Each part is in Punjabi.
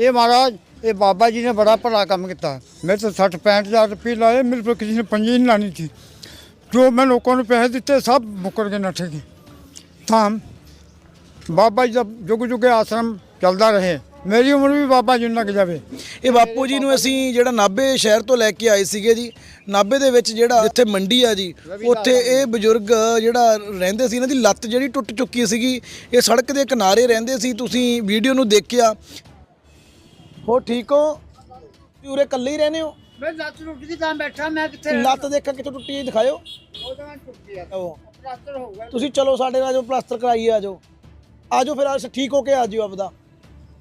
ਇਹ ਮਹਾਰਾਜ, ਇਹ ਬਾਬਾ ਜੀ ਨੇ ਬੜਾ ਭਲਾ ਕੰਮ ਕੀਤਾ। ਮੇਰੇ ਤੋਂ 60 ਹਜ਼ਾਰ ਰੁਪਏ ਲਾਏ, ਮੇਰੇ ਤੋਂ ਕਿਸੇ ਨੇ ਪੰਜੀ ਨਹੀਂ ਲਾਣੀ ਸੀ। ਜੋ ਮੈਂ ਲੋਕਾਂ ਨੂੰ ਪੈਸੇ ਦਿੱਤੇ, ਸਭ ਮੁੱਕਰ ਕੇ ਨੱਠੇ ਗਏ। ਤਾਂ ਬਾਬਾ ਜੀ ਦਾ ਜੁਗ ਜੁਗੇ ਆਸ਼ਰਮ ਚੱਲਦਾ ਰਹੇ। ਮੇਰੀ ਉਮਰ ਵੀ ਬਾਬਾ ਜੀ ਨੂੰ ਲੱਗ ਜਾਵੇ। ਇਹ ਬਾਪੂ ਜੀ ਨੂੰ ਅਸੀਂ ਜਿਹੜਾ ਨਾਭੇ ਸ਼ਹਿਰ ਤੋਂ ਲੈ ਕੇ ਆਏ ਸੀਗੇ ਜੀ, ਨਾਭੇ ਦੇ ਵਿੱਚ ਜਿਹੜਾ ਜਿੱਥੇ ਮੰਡੀ ਆ ਜੀ, ਉੱਥੇ ਇਹ ਬਜ਼ੁਰਗ ਜਿਹੜਾ ਰਹਿੰਦੇ ਸੀ, ਇਹਨਾਂ ਦੀ ਲੱਤ ਜਿਹੜੀ ਟੁੱਟ ਚੁੱਕੀ ਸੀਗੀ, ਇਹ ਸੜਕ ਦੇ ਕਿਨਾਰੇ ਰਹਿੰਦੇ ਸੀ। ਤੁਸੀਂ ਵੀਡੀਓ ਨੂੰ ਦੇਖਿਆ ਹੋ ਠੀਕ ਹੋ? ਤੁਸੀਂ ਉਰੇ ਇਕੱਲੇ ਹੀ ਰਹਿੰਦੇ ਹੋ? ਮੈਂ ਲੱਤ ਟੁੱਟੀ ਤਾਂ ਬੈਠਾ ਮੈਂ ਕਿੱਥੇ ਲੱਤ ਦੇਖਾਂ ਕਿੱਥੇ ਟੁੱਟੀ ਹੈ ਦਿਖਾਇਓ। ਉਹਦਾ ਟੁੱਟੀ ਆ। ਉਹ ਪਲਾਸਟਰ ਹੋ ਗਿਆ। ਤੁਸੀਂ ਚਲੋ ਸਾਡੇ ਨਾਲ ਜੋ ਪਲਾਸਟਰ ਕਰਾਈਏ ਆਜੋ। ਆਜੋ ਫਿਰ ਅੱਜ ਠੀਕ ਹੋ ਕੇ ਆ ਜਿਓ ਆਪਦਾ।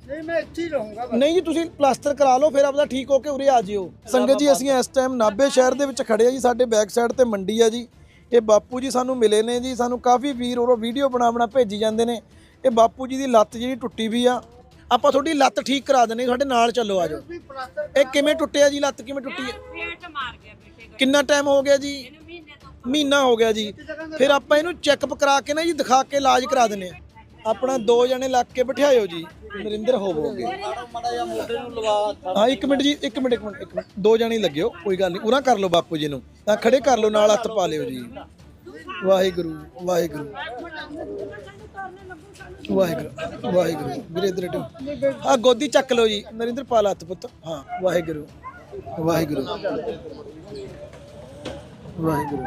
ਨਹੀਂ ਮੈਂ ਇੱਥੇ ਹੀ ਰਹੂੰਗਾ ਨਹੀਂ ਜੀ ਤੁਸੀਂ ਪਲਾਸਟਰ ਕਰਾ ਲਓ ਫਿਰ ਆਪਦਾ ਠੀਕ ਹੋ ਕੇ ਉਰੇ ਆ ਜਿਓ ਸੰਗਤ ਜੀ ਅਸੀਂ ਇਸ ਟਾਈਮ ਨਾਭੇ ਸ਼ਹਿਰ ਦੇ ਵਿੱਚ ਖੜੇ ਆ ਜੀ ਸਾਡੇ ਬੈਕ ਸਾਈਡ ਤੇ ਮੰਡੀ ਆ ਜੀ। ਇਹ ਬਾਪੂ ਜੀ ਸਾਨੂੰ ਮਿਲੇ ਨੇ ਜੀ ਸਾਨੂੰ ਕਾਫੀ ਵੀਰ ਉਹ ਵੀਡੀਓ ਬਣਾ ਬਣਾ ਭੇਜੀ ਜਾਂਦੇ ਨੇ। ਇਹ ਬਾਪੂ ਜੀ ਦੀ ਲੱਤ ਜਿਹੜੀ ਟੁੱਟੀ ਵੀ ਆ ਆਪਾਂ ਤੁਹਾਡੀ ਲੱਤ ਠੀਕ ਕਰਾ ਦਿੰਦੇ ਸਾਡੇ ਨਾਲ ਚੱਲੋ ਆਜੋ ਇਹ ਕਿਵੇਂ ਟੁੱਟਿਆ ਜੀ ਲੱਤ ਕਿਵੇਂ ਟੁੱਟੀ ਹੈ? ਪੇਟ ਮਾਰ ਗਿਆ ਬੇਟੇ ਦਾ ਕਿੰਨਾ ਟਾਈਮ ਹੋ ਗਿਆ ਜੀ? ਇਹਨੂੰ ਮਹੀਨੇ ਤੋਂ ਮਹੀਨਾ ਹੋ ਗਿਆ ਜੀ। ਫਿਰ ਆਪਾਂ ਇਹਨੂੰ ਚੈੱਕਅਪ ਕਰਾ ਕੇ ਨਾ ਜੀ ਦਿਖਾ ਕੇ ਇਲਾਜ ਕਰਾ ਦਿੰਨੇ ਆ ਆਪਣਾ ਦੋ ਜਣੇ ਲੱਗ ਕੇ ਬਿਠਾਇਓ ਜੀ। ਨਰਿੰਦਰ ਹੋਵੋਗੇ। ਹਾਂ ਇੱਕ ਮਿੰਟ ਜੀ ਇੱਕ ਮਿੰਟ ਇੱਕ ਮਿੰਟ ਇੱਕ ਮਿੰਟ। ਦੋ ਜਣੇ ਹੀ ਲੱਗਿਓ ਕੋਈ ਗੱਲ ਨਹੀਂ। ਉਰਾਂ ਕਰ ਲਓ ਬਾਪੂ ਜੀ ਨੂੰ। ਤਾਂ ਖੜੇ ਕਰ ਲਓ ਨਾਲ ਹੱਥ ਪਾ ਲਿਓ ਜੀ। ਵਾਹਿਗੁਰੂ ਵਾਹਿਗੁਰੂ। ਵਾਹਿਗੁਰੂ ਵਾਹਿਗੁਰੂ। ਵੀਰੇ ਇਧਰ ਆ ਗੋਦੀ ਚੱਕ ਲਓ ਜੀ। ਨਰਿੰਦਰ ਪਾ ਲਾ ਹੱਥ ਪੁੱਤ। ਹਾਂ, ਵਾਹਿਗੁਰੂ। ਵਾਹਿਗੁਰੂ। ਵਾਹਿਗੁਰੂ।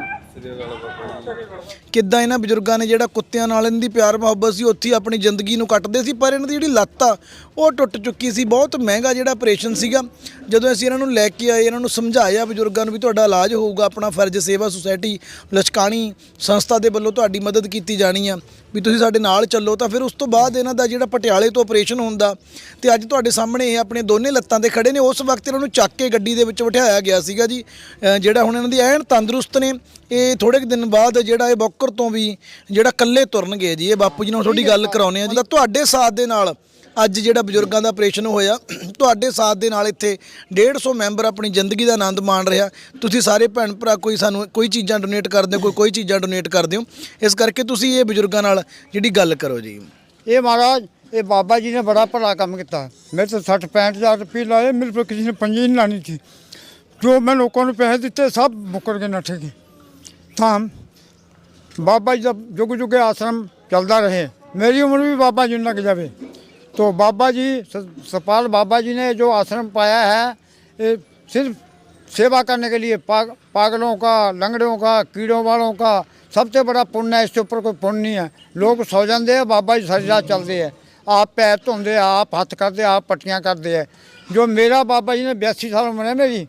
ਕਿੱਦਾਂ ਇਹਨਾਂ ਬਜ਼ੁਰਗਾਂ ਨੇ ਜਿਹੜਾ ਕੁੱਤਿਆਂ ਨਾਲ ਇਹਨਾਂ ਦੀ ਪਿਆਰ ਮੁਹੱਬਤ ਸੀ, ਉੱਥੇ ਆਪਣੀ ਜ਼ਿੰਦਗੀ ਨੂੰ ਕੱਟਦੇ ਸੀ, ਪਰ ਇਹਨਾਂ ਦੀ ਜਿਹੜੀ ਲੱਤ ਆ, ਉਹ ਟੁੱਟ ਚੁੱਕੀ ਸੀ। ਬਹੁਤ ਮਹਿੰਗਾ ਜਿਹੜਾ ਆਪਰੇਸ਼ਨ ਸੀਗਾ, ਜਦੋਂ ਅਸੀਂ ਇਹਨਾਂ ਨੂੰ ਲੈ ਕੇ ਆਏ, ਇਹਨਾਂ ਨੂੰ ਸਮਝਾਇਆ ਬਜ਼ੁਰਗਾਂ ਨੂੰ ਵੀ ਤੁਹਾਡਾ ਇਲਾਜ ਹੋਊਗਾ, ਆਪਣਾ ਫਰਜ਼ ਸੇਵਾ ਸੁਸਾਇਟੀ ਲਚਕਾਣੀ ਸੰਸਥਾ ਦੇ ਵੱਲੋਂ ਤੁਹਾਡੀ ਮਦਦ ਕੀਤੀ ਜਾਣੀ ਆ, ਵੀ ਤੁਸੀਂ ਸਾਡੇ ਨਾਲ ਚੱਲੋ। ਤਾਂ ਫਿਰ ਉਸ ਤੋਂ ਬਾਅਦ ਇਹਨਾਂ ਦਾ ਜਿਹੜਾ ਪਟਿਆਲੇ ਤੋਂ ਆਪਰੇਸ਼ਨ ਹੁੰਦਾ ਤੇ ਅੱਜ ਤੁਹਾਡੇ ਸਾਹਮਣੇ ਇਹ ਆਪਣੇ ਦੋਨੇ ਲੱਤਾਂ ਤੇ ਖੜੇ ਨੇ, ਉਸ ਵਕਤ ਇਹਨਾਂ ਨੂੰ ਚੱਕ ਕੇ ਗੱਡੀ ਦੇ ਵਿੱਚ ਬਿਠਾਇਆ ਗਿਆ ਸੀਗਾ ਜੀ। ਜਿਹੜਾ ਹੁਣ ਇਹਨਾਂ ਦੀ ਐਨ ਤੰਦਰੁਸਤ ਨੇ, ਇਹ ਥੋੜੇ ਕੁ ਦਿਨ ਬਾਅਦ ਜਿਹੜਾ ਇਹ ਬੌਕਰ ਤੋਂ ਵੀ ਜਿਹੜਾ ਇਕੱਲੇ ਤੁਰਨਗੇ ਜੀ, ਇਹ ਬਾਪੂ ਜੀ ਨਾਲ ਤੁਹਾਡੀ ਗੱਲ ਕਰਾਉਨੇ ਆ ਜਿਹੜਾ ਤੁਹਾਡੇ ਸਾਥ ਦੇ ਨਾਲ ਅੱਜ ਜਿਹੜਾ ਬਜ਼ੁਰਗਾਂ ਦਾ ਆਪਰੇਸ਼ਨ ਹੋਇਆ, ਤੁਹਾਡੇ ਸਾਥ ਦੇ ਨਾਲ ਇੱਥੇ 150 ਮੈਂਬਰ ਆਪਣੀ ਜ਼ਿੰਦਗੀ ਦਾ ਆਨੰਦ ਮਾਣ ਰਿਹਾ। ਤੁਸੀਂ ਸਾਰੇ ਭੈਣ ਭਰਾ ਕੋਈ ਸਾਨੂੰ ਕੋਈ ਚੀਜ਼ਾਂ ਡੋਨੇਟ ਕਰਦੇ ਹੋ, ਕੋਈ ਕੋਈ ਚੀਜ਼ਾਂ ਡੋਨੇਟ ਕਰਦੇ ਹੋ। ਇਸ ਕਰਕੇ ਤੁਸੀਂ ਇਹ ਬਜ਼ੁਰਗਾਂ ਨਾਲ ਜਿਹੜੀ ਗੱਲ ਕਰੋ ਜੀ। ਇਹ ਮਹਾਰਾਜ, ਇਹ ਬਾਬਾ ਜੀ ਨੇ ਬੜਾ ਭਲਾ ਕੰਮ ਕੀਤਾ। ਮੇਰੇ ਤੋਂ 60 ਹਜ਼ਾਰ ਰੁਪਏ ਲਾਏ, ਮੇਰੇ ਤੋਂ ਕਿਸੇ ਨੇ ਪੰਜੀ ਨਹੀਂ ਲਾਣੀ ਸੀ। ਜੋ ਮੈਂ ਲੋਕਾਂ ਨੂੰ ਪੈਸੇ ਦਿੱਤੇ, ਸਭ ਮੁੱਕਰ ਕੇ ਨੱਠੇ ਗਏ। ਥਾਮ ਬਾਬਾ ਜੀ ਦਾ ਜੁਗ ਜੁਗ ਆਸ਼ਰਮ ਚੱਲਦਾ ਰਹੇ ਮੇਰੀ ਉਮਰ ਵੀ ਬਾਬਾ ਜੀ ਨਾਲ ਜਾਵੇ ਤੋ ਬਾਬਾ ਜੀ ਸਪਾਲ ਬਾਬा जी ने जो आश्रम पाया है ये सिर्फ सेवा करने के लिए पाग, पागलों का लंगड़ों का कीड़ों वालों का सबसे बड़ा पुण्य है इसके ऊपर कोई पुण्य नहीं है लोग सौ जाते हैं बाबा जी सारी रात चलते हैं आप पैर धोते आप हथ करते आप पट्टियाँ करते हैं जो मेरा बाबा जी ने बयासी साल उम्र है मेरी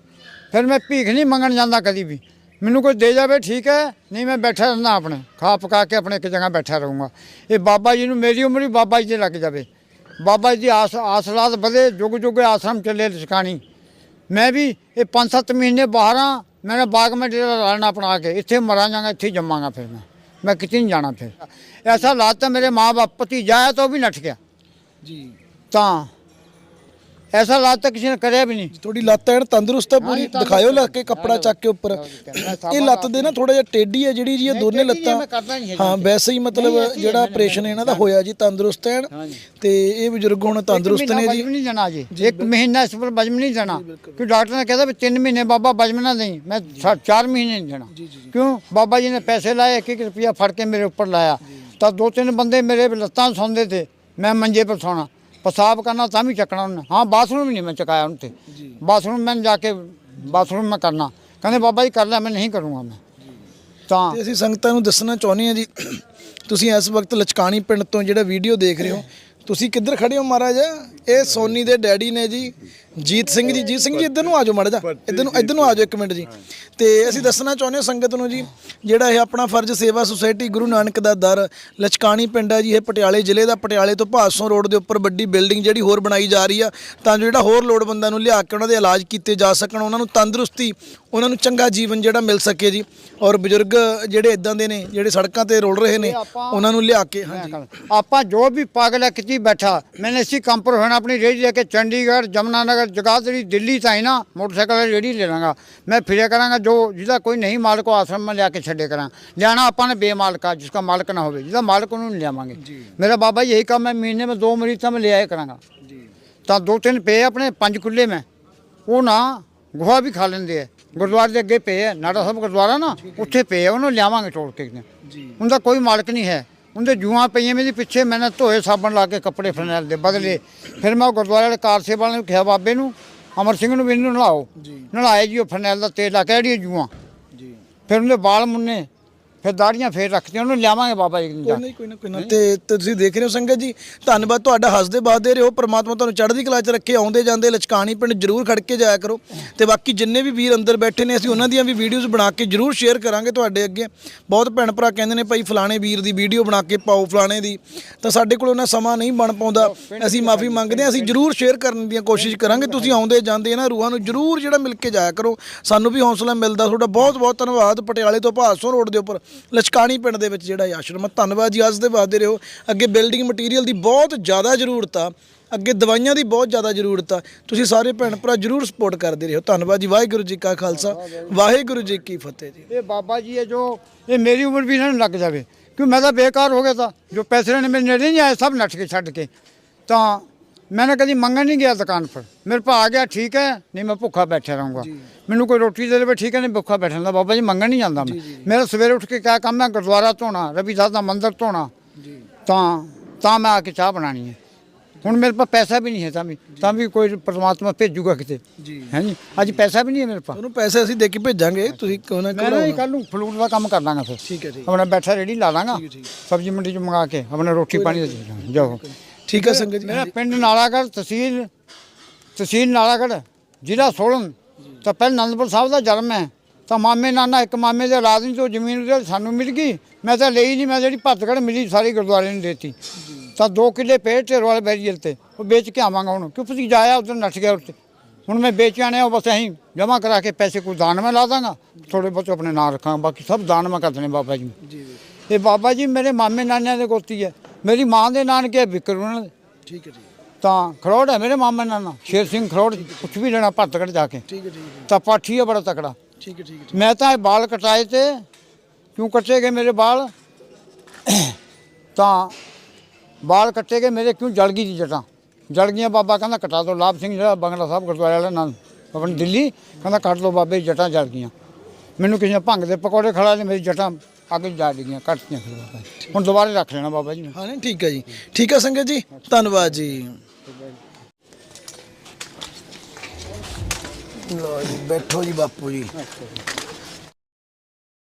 फिर मैं भीख नहीं मंगन जाता कभी भी ਮੈਨੂੰ ਕੋਈ ਦੇ ਜਾਵੇ ਠੀਕ ਹੈ? ਨਹੀਂ ਮੈਂ ਬੈਠਾ ਰਹਿਣਾ ਆਪਣੇ। ਖਾ ਪਕਾ ਕੇ ਆਪਣੇ ਇੱਕ ਜਗ੍ਹਾ ਬੈਠਾ ਰਹੂੰਗਾ। ਇਹ ਬਾਬਾ ਜੀ ਨੂੰ ਮੇਰੀ ਉਮਰ ਵੀ ਬਾਬਾ ਜੀ ਦੇ ਲੱਗ ਜਾਵੇ। ਬਾਬਾ ਜੀ ਦੀ ਆਸ ਆਸਲਾਦ ਵਧੇ ਜੁਗ ਜੁਗ ਆਸ਼ਰਮ ਚੱਲੇ ਲਸਕਾਣੀ। ਮੈਂ ਵੀ ਇਹ 5-7 ਮਹੀਨੇ ਬਾਹਰ ਆ ਮੈਨੇ ਬਾਗ ਮੈਂ ਡੇਰਾ ਲਾਣਾ ਆਪਣਾ ਕੇ ਇੱਥੇ ਮਰਾਂ ਜਾਗਾ ਇੱਥੇ ਹੀ ਜੰਮਾਂਗਾ ਫਿਰ ਮੈਂ। ਮੈਂ ਕਿਤੇ ਨਹੀਂ ਜਾਣਾ ਫਿਰ। ਐਸਾ ਹਾਲਾਤ ਤਾਂ ਮੇਰੇ ਮਾਂ-ਬਾਪ ਭਤੀਜਾ ਹੈ ਤਾਂ ਉਹ ਵੀ ਨੱਠ ਗਿਆ। ਜੀ। ਤਾਂ ਐਸਾ ਹਾਲਾਤ ਤਾਂ ਕਿਸੇ ਨੇ ਕਰਿਆ ਵੀ ਨਹੀਂ। ਤੁਹਾਡੀ ਲੱਤ ਐਨ ਤੰਦਰੁਸਤ ਹੈ ਪੂਰੀ? ਦਿਖਾਇਓ ਲੱਗ ਕੇ ਕੱਪੜਾ ਚੱਕ ਕੇ ਉੱਪਰ। ਇਹ ਲੱਤ ਦੇ ਨਾ ਥੋੜਾ ਜਿਹਾ ਟੇਢੀ ਹੈ ਜਿਹੜੀ ਜੀ ਇਹ ਦੋਨੇ ਲੱਤਾਂ। ਨਹੀਂ ਹੈ ਵੈਸੇ ਹੀ ਮਤਲਬ ਜਿਹੜਾ ਆਪਰੇਸ਼ਨ ਇਹਨਾਂ ਦਾ ਹੋਇਆ ਜੀ ਤੰਦਰੁਸਤ ਐਨ। ਤੇ ਇਹ ਬਜ਼ੁਰਗ ਹੁਣ ਤੰਦਰੁਸਤ ਨੇ ਜੀ। ਨਹੀਂ ਜਾਣਾ ਜੀ। ਇੱਕ ਮਹੀਨਾ ਇਸ ਪਰ ਬਜਮ ਨਹੀਂ ਜਾਣਾ ਕਿ ਡਾਕਟਰ ਨੇ ਕਹਿੰਦਾ ਵੀ 3 ਮਹੀਨੇ ਬਾਬਾ ਬਜਮ ਨਾ ਦੇਈ। ਮੈਂ 4 ਮਹੀਨੇ ਨਹੀਂ ਜਾਣਾ ਕਿਉਂ? ਬਾਬਾ ਜੀ ਨੇ ਪੈਸੇ ਲਾਏ ਇੱਕ ਇੱਕ ਰੁਪਿਆ ਫੜ ਕੇ ਮੇਰੇ ਉੱਪਰ ਲਾਇਆ। ਤਾਂ ਦੋ ਤਿੰਨ ਬੰਦੇ ਮੇਰੇ ਲੱਤਾਂ ਸੌਂਦੇ ਤੇ ਮੈਂ ਮੰਜੇ ਪਰ ਸੌਣਾ। ਪਿਸ਼ਾਬ ਕਰਨਾ ਤਾਂ ਵੀ ਚੱਕਣਾ ਉਹਨੇ। ਹਾਂ ਬਾਥਰੂਮ ਵੀ ਨਹੀਂ ਮੈਂ ਚਕਾਇਆ ਉਹਨੂੰ ਤੇ। ਬਾਥਰੂਮ ਮੈਂ ਜਾ ਕੇ ਬਾਥਰੂਮ ਮੈਂ ਕਰਨਾ। ਕਹਿੰਦੇ ਬਾਬਾ ਜੀ ਕਰ ਲੈ ਮੈਂ ਨਹੀਂ ਕਰੂੰਗਾ ਮੈਂ। ਤਾਂ ਤੇ ਅਸੀਂ ਸੰਗਤਾਂ ਨੂੰ ਦੱਸਣਾ ਚਾਹੁੰਦੇ ਹਾਂ ਜੀ ਤੁਸੀਂ ਇਸ ਵਕਤ ਲਚਕਾਣੀ ਪਿੰਡ ਤੋਂ ਜਿਹੜਾ ਵੀਡੀਓ ਦੇਖ ਰਹੇ ਹੋ ਤੁਸੀਂ ਕਿੱਧਰ ਖੜੇ ਹੋ ਮਹਾਰਾਜ? ਇਹ ਸੋਨੀ ਦੇ ਡੈਡੀ ਨੇ ਜੀ ਜੀਤ ਸਿੰਘ ਜੀ ਜੀਤ ਸਿੰਘ ਜੀ ਇੱਧਰ ਨੂੰ ਆ ਜਾਓ ਮੜ ਜਾ ਇੱਧਰ ਨੂੰ ਇੱਧਰ ਨੂੰ ਆ ਜਾਓ ਇੱਕ ਮਿੰਟ ਜੀ। ਤੇ ਅਸੀਂ ਦੱਸਣਾ ਚਾਹੁੰਦੇ ਹਾਂ ਸੰਗਤ ਨੂੰ ਜੀ ਜਿਹੜਾ ਇਹ ਆਪਣਾ ਫਰਜ਼ ਸੇਵਾ ਸੁਸਾਇਟੀ ਗੁਰੂ ਨਾਨਕ ਦਾ ਦਰ ਲਚਕਾਣੀ ਪਿੰਡ ਹੈ ਜੀ ਇਹ ਪਟਿਆਲੇ ਜ਼ਿਲ੍ਹੇ ਦਾ ਪਟਿਆਲੇ ਤੋਂ ਭਾਸੋਂ ਰੋਡ ਦੇ ਉੱਪਰ ਵੱਡੀ ਬਿਲਡਿੰਗ ਜਿਹੜੀ ਹੋਰ ਬਣਾਈ ਜਾ ਰਹੀ ਆ ਤਾਂ ਜੋ ਜਿਹੜਾ ਹੋਰ ਲੋੜਵੰਦਾਂ ਨੂੰ ਲਿਆ ਕੇ ਉਹਨਾਂ ਦੇ ਇਲਾਜ ਕੀਤੇ ਜਾ ਸਕਣ ਉਹਨਾਂ ਨੂੰ ਤੰਦਰੁਸਤੀ ਉਹਨਾਂ ਨੂੰ ਚੰਗਾ ਜੀਵਨ ਜਿਹੜਾ ਮਿਲ ਸਕੇ ਜੀ। ਔਰ ਬਜ਼ੁਰਗ ਜਿਹੜੇ ਇਦਾਂ ਦੇ ਨੇ ਜਿਹੜੇ ਸੜਕਾਂ ਤੇ ਰੋਲ ਰਹੇ ਨੇ ਉਹਨਾਂ ਨੂੰ ਲਿਆ ਕੇ ਹਾਂਜੀ। ਆਪਾਂ ਜੋ ਵੀ ਪਾਗਲ ਕੀਤੀ ਬੈਠਾ ਮੈਨੇ ਸੀ ਕੰਪਰ ਆਪਣੀ ਰੇਹੜੀ ਲੈ ਕੇ ਚੰਡੀਗੜ੍ਹ ਜਮਨਾਨਗਰ ਜਗਾਦਰੀ ਦਿੱਲੀ ਤਾਂ ਹੀ ਨਾ ਮੋਟਰਸਾਈਕਲ ਵਾਲੀ ਰੇਹੜੀ ਲੈ ਲਾਂਗਾ ਮੈਂ ਫਿਰਿਆ ਕਰਾਂਗਾ ਜੋ ਜਿਹਦਾ ਕੋਈ ਨਹੀਂ ਮਾਲਕ ਉਹ ਆਸ਼ਰਮ ਮੈਂ ਲਿਆ ਕੇ ਛੱਡੇ ਕਰਾਂ। ਲਿਆਣਾ ਆਪਾਂ ਨੇ ਬੇਮਾਲਕਾ ਜਿਸਕਾ ਮਾਲਕ ਨਾ ਹੋਵੇ ਜਿਹਦਾ ਮਾਲਕ ਉਹਨੂੰ ਨਹੀਂ ਲਿਆਵਾਂਗੇ। ਮੇਰਾ ਬਾਬਾ ਜੀ ਇਹੀ ਕੰਮ ਹੈ ਮਹੀਨੇ ਮੈਂ ਦੋ ਮਰੀਜ਼ ਤਾਂ ਮੈਂ ਲਿਆਇਆ ਕਰਾਂਗਾ। ਤਾਂ ਦੋ ਤਿੰਨ ਪਏ ਆਪਣੇ ਪੰਜ ਕੁੱਲੇ ਮੈਂ। ਉਹ ਨਾ ਗੋਹਾ ਵੀ ਖਾ ਲੈਂਦੇ ਆ। ਗੁਰਦੁਆਰੇ ਦੇ ਅੱਗੇ ਪਏ ਆ ਨਾੜਾ ਸਾਹਿਬ ਗੁਰਦੁਆਰਾ ਨਾ ਉੱਥੇ ਪਏ ਆ ਉਹਨੂੰ ਲਿਆਵਾਂਗੇ ਟੋਲ ਕੇ। ਜੀ। ਉਹਦਾ ਕੋਈ ਮਾਲਕ ਨਹੀਂ ਹੈ। ਉਹਦੇ ਜੂਆਂ ਪਈਆਂ ਮੇਰੇ ਪਿੱਛੇ ਮੈंने ਧੋਏ ਸਾਬਣ ਲਾ ਕੇ ਕੱਪੜੇ ਫਰਨੈਲ ਦੇ ਬਦਲੇ। ਫਿਰ ਮੈਂ ਗੁਰਦੁਆਰੇ ਵਾਲੇ ਕਾਰ ਸੇਵਾ ਵਾਲੇ ਨੂੰ ਕਿਹਾ ਬਾਬੇ ਨੂੰ ਅਮਰ ਸਿੰਘ ਨੂੰ ਵੀ ਇਹਨੂੰ ਨਲਾਓ। ਜੀ। ਨਲਾਏ ਜੀ ਉਹ ਫਰਨੈਲ ਦਾ ਤੇਲ ਲਾ ਕੇ ਜਿਹੜੀਆਂ ਜੂਆਂ। ਜੀ। ਫਿਰ ਉਹਦੇ ਵਾਲ ਮੁੰਨੇ ਫਿਰ ਦਾੜੀਆਂ ਫੇਰ ਰੱਖਤੀਆਂ, ਉਹਨੂੰ ਲਿਆਵਾਂਗੇ ਬਾਬਾ ਜੀ ਨੂੰ ਜਾ ਕੋਈ ਨਹੀਂ, ਕੋਈ ਨਾ ਕੋਈ ਨਾ ਤੇ ਤੇ ਤੁਸੀਂ ਦੇਖ ਰਹੇ ਹੋ ਸੰਗਤ ਜੀ, ਧੰਨਵਾਦ, ਤੁਹਾਡਾ ਹੱਸਦੇ ਬਾਦੇ ਰਹੋ, ਪ੍ਰਮਾਤਮਾ ਤੁਹਾਨੂੰ ਚੜ੍ਹਦੀ ਕਲਾ 'ਚ ਰੱਖੇ, ਆਉਂਦੇ ਜਾਂਦੇ, ਲਚਕਾਣੀ ਪਿੰਡ ਜਰੂਰ ਖੜ ਕੇ ਜਾਇਆ ਕਰੋ। ਤੇ ਬਾਕੀ ਜਿੰਨੇ ਵੀ ਵੀਰ ਅੰਦਰ ਬੈਠੇ ਨੇ, ਅਸੀਂ ਉਹਨਾਂ ਦੀਆਂ ਵੀ ਵੀਡੀਓਜ਼ ਬਣਾ ਕੇ ਜਰੂਰ ਸ਼ੇਅਰ ਕਰਾਂਗੇ ਤੁਹਾਡੇ ਅੱਗੇ। ਬਹੁਤ ਭੈਣ ਭਰਾ ਕਹਿੰਦੇ ਨੇ, ਭਾਈ ਫਲਾਣੇ ਵੀਰ ਦੀ ਵੀਡੀਓ ਬਣਾ ਕੇ ਪਾਓ, ਫਲਾਣੇ ਦੀ। ਤਾਂ ਸਾਡੇ ਕੋਲ ਉਹਨਾਂ ਸਮਾਂ ਨਹੀਂ ਬਣ ਪਾਉਂਦਾ। ਅਸੀਂ ਮਾਫੀ ਮੰਗਦੇ ਹਾਂ, ਅਸੀਂ ਜਰੂਰ ਸ਼ੇਅਰ ਕਰਨ ਦੀਆਂ ਕੋਸ਼ਿਸ਼ ਕਰਾਂਗੇ। ਤੁਸੀਂ ਆਉਂਦੇ ਜਾਂਦੇ ਇਹਨਾਂ ਰੂਹਾਂ ਨੂੰ ਜਰੂਰ ਜਿਹੜਾ ਮਿਲ ਕੇ ਜਾਇਆ ਕਰੋ। ਸਾਨੂੰ ਵੀ ਹੌਸਲਾ ਮਿਲਦਾ। ਤੁਹਾਡਾ ਬਹੁਤ ਬਹੁਤ ਧੰਨਵਾਦ, ਪਟਿਆਲੇ ਤੋਂ ਭਾਸੋਂ ਰੋਡ ਦੇ ਉੱਪਰ। ਲਚਕਾਣੀ ਪਿੰਡ ਦੇ ਵਿੱਚ ਜਿਹੜਾ ਇਹ ਆਸ਼ਰਮ ਹੈ ਧੰਨਵਾਦ ਜੀ, ਅੱਜ ਦੇ ਵਾਦੇ ਰਹੋ। ਅੱਗੇ ਬਿਲਡਿੰਗ ਮਟੀਰੀਅਲ ਦੀ ਬਹੁਤ ਜ਼ਿਆਦਾ ਜ਼ਰੂਰਤ ਆ। ਅੱਗੇ ਦਵਾਈਆਂ ਦੀ ਬਹੁਤ ਜ਼ਿਆਦਾ ਜ਼ਰੂਰਤ ਆ। ਤੁਸੀਂ ਸਾਰੇ ਭੈਣ ਭਰਾ ਜਰੂਰ ਸਪੋਰਟ ਕਰਦੇ ਰਹੋ। ਧੰਨਵਾਦ ਜੀ, ਵਾਹਿਗੁਰੂ ਜੀ ਕਾ ਖਾਲਸਾ, ਵਾਹਿਗੁਰੂ ਜੀ ਕੀ ਫਤਿਹ ਜੀ। ਇਹ ਬਾਬਾ ਜੀ ਹੈ ਜੋ, ਇਹ ਮੇਰੀ ਉਮਰ ਵੀ ਇਹਨਾਂ ਨੂੰ ਲੱਗ ਜਾਵੇ। ਕਿਉਂ ਮੈਂ ਤਾਂ ਬੇਕਾਰ ਹੋ ਗਿਆ ਤਾਂ। ਜੋ ਪੈਸੇ ਨੇ ਮੇਰੇ ਨੇੜੇ ਨਹੀਂ ਆਏ, ਸਭ ਨੱਠ ਕੇ ਛੱਡ ਕੇ। ਤਾਂ ਮੈंने ਕਦੀ ਮੰਗਣ ਨਹੀਂ ਗਿਆ ਦੁਕਾਨ ਪਰ। ਮੇਰੇ ਪਾ ਆ ਗਿਆ ਠੀਕ ਹੈ ਨਹੀਂ ਮੈਂ ਭੁੱਖਾ ਬੈਠਾ ਰਹੂੰਗਾ। ਮੈਨੂੰ ਕੋਈ ਰੋਟੀ ਦੇ ਦੇਵੇ ਠੀਕ ਹੈ ਨਹੀਂ ਭੁੱਖਾ ਬੈਠਣ ਦਾ। ਬਾਬਾ ਜੀ ਮੰਗਣ ਨਹੀਂ ਜਾਂਦਾ ਮੈਂ। ਮੇਰਾ ਸਵੇਰੇ ਉੱਠ ਕੇ ਕਿਆ ਕੰਮ ਹੈ ਗੁਰਦੁਆਰਾ ਧੋਣਾ ਰਵੀਦਾਸ ਦਾ ਮੰਦਿਰ ਧੋਣਾ। ਜੀ। ਤਾਂ ਤਾਂ ਮੈਂ ਆ ਕੇ ਚਾਹ ਬਣਾਣੀ ਹੈ। ਹੁਣ ਮੇਰੇ ਪਾਸ ਪੈਸਾ ਵੀ ਨਹੀਂ ਹੈ ਤਾਂ ਵੀ। ਤਾਂ ਵੀ ਕੋਈ ਪਰਮਾਤਮਾ ਭੇਜੂਗਾ ਕਿਤੇ। ਜੀ। ਹੈ ਜੀ ਅੱਜ ਪੈਸਾ ਵੀ ਨਹੀਂ ਹੈ ਮੇਰੇ ਪਾਸ ਤੁਹਾਨੂੰ ਪੈਸੇ ਅਸੀਂ ਦੇ ਕੇ ਭੇਜਾਂਗੇ ਤੁਸੀਂ ਕੋਈ ਨਾ ਮੈਂ ਨਾ ਕੱਲ ਨੂੰ। ਫਲੂਟ ਦਾ ਕੰਮ ਕਰ ਲਾਂਗਾ ਫਿਰ। ਠੀਕ ਹੈ ਠੀਕ ਆਪਣਾ ਬੈਠਾ ਰੇੜੀ ਲਾ ਲਾਂਗਾ। ਸਬਜ਼ੀ ਮੰਡੀ ਚ ਮੰਗਾ ਕੇ ਆਪਣਾ ਰੋਟੀ ਪਾਣੀ ਦਾ ਜਾਓ। ਠੀਕ ਹੈ ਸੰਗਤ ਜੀ। ਮੇਰਾ ਪਿੰਡ ਨਾਲਾਗੜ੍ਹ ਤਹਿਸੀਲ ਤਹਿਸੀਲ ਨਾਲਾਗੜ੍ਹ ਜ਼ਿਲ੍ਹਾ ਸੋਲਨ। ਤਾਂ ਪਹਿਲਾਂ ਅਨੰਦਪੁਰ ਸਾਹਿਬ ਦਾ ਜਨਮ ਹੈ। ਤਾਂ ਮਾਮੇ ਨਾਨਾ ਇੱਕ ਮਾਮੇ ਦੇ ਔਲਾਦ ਨਹੀਂ ਤੋਂ ਜ਼ਮੀਨ ਉਹਦੇ ਸਾਨੂੰ ਮਿਲ ਗਈ। ਮੈਂ ਤਾਂ ਲਈ ਨਹੀਂ ਮੈਂ ਜਿਹੜੀ ਭੱਤਗੜ ਮਿਲੀ ਸਾਰੀ ਗੁਰਦੁਆਰੇ ਨੂੰ ਦੇਤੀ। ਤਾਂ 2 ਕਿੱਲੇ ਪੇੜ ਤੇ ਰੋਲ ਬੈਰੀਅਲ ਤੇ ਉਹ ਵੇਚ ਕੇ ਆਵਾਂਗਾ ਹੁਣ। ਕਿਉਂ ਤੁਸੀਂ ਜਾਇਆ ਉਧਰ ਨੱਠ ਗਿਆ ਉੱਤੇ ਹੁਣ ਮੈਂ ਵੇਚ ਆਣੇ ਉਹ ਬਸ ਅਸੀਂ ਜਮ੍ਹਾਂ ਕਰਾ ਕੇ ਪੈਸੇ ਕੋਈ ਦਾਨ ਮੈਂ ਲਾ ਦਾਂਗਾ। ਥੋੜੇ ਬਹੁਤ ਆਪਣੇ ਨਾਂ ਰੱਖਾਂ ਬਾਕੀ ਸਭ ਦਾਨ ਮੈਂ ਕਰ ਦੇਣੇ ਬਾਬਾ ਜੀ ਨੂੰ। ਜੀ। ਇਹ ਬਾਬਾ ਜੀ ਮੇਰੇ ਮਾਮੇ ਨਾਨਿਆਂ ਦੇ ਗੋਤੀ ਹੈ। ਮੇਰੀ ਮਾਂ ਦੇ ਨਾਨਕੇ ਦੇ ਠੀਕ ਹੈ ਠੀਕ ਤਾਂ ਖਰੋੜ ਹੈ ਮੇਰੇ ਮਾਮੇ ਨਾਨਾ ਸ਼ੇਰ ਸਿੰਘ ਖਰੋੜ ਕੁਛ ਵੀ ਲੈਣਾ ਭੱਤਗੜ ਜਾ ਕੇ। ਠੀਕ ਹੈ ਠੀਕ ਤਾਂ ਪਾਠੀ ਹੈ ਬੜਾ ਤਕੜਾ। ਠੀਕ ਹੈ ਠੀਕ ਹੈ ਮੈਂ ਤਾਂ ਇਹ ਬਾਲ ਕਟਾਏ ਤੇ ਕਿਉਂ ਕੱਟੇ ਗਏ ਮੇਰੇ ਬਾਲ? ਤਾਂ ਬਾਲ ਕੱਟੇ ਗਏ ਮੇਰੇ ਕਿਉਂ ਜਲ ਗਈ ਦੀ ਜਟਾਂ? ਜਲ ਗਈਆਂ ਬਾਬਾ ਕਹਿੰਦਾ ਕਟਾ ਦੋ। ਲਾਭ ਸਿੰਘ ਜਿਹੜਾ ਬੰਗਲਾ ਸਾਹਿਬ ਗੁਰਦੁਆਰੇ ਵਾਲਾ ਨਾਲ ਆਪਣੀ ਦਿੱਲੀ ਕਹਿੰਦਾ ਕੱਟ ਲਓ ਬਾਬੇ ਜਟਾਂ ਜਲ ਗਈਆਂ। ਮੈਨੂੰ ਕਿਸੇ ਭੰਗ ਦੇ ਪਕੌੜੇ ਖੜਾ ਨੇ ਮੇਰੀ ਜਟਾਂ ਅੱਗੇ ਜਾ ਡਿੱਗੀਆਂ ਕੱਟਤੀਆਂ ਫਿਰ ਬਾਬਾ ਜੀ। ਹੁਣ ਦੁਬਾਰਾ ਰੱਖ ਲੈਣਾ ਬਾਬਾ ਜੀ। ਮੈਂ ਹਾਂ ਨਹੀਂ, ਠੀਕ ਹੈ ਜੀ। ਠੀਕ ਹੈ ਸੰਗਤ ਜੀ, ਧੰਨਵਾਦ ਜੀ। ਲੋ ਜੀ, ਬੈਠੋ ਜੀ ਬਾਪੂ ਜੀ।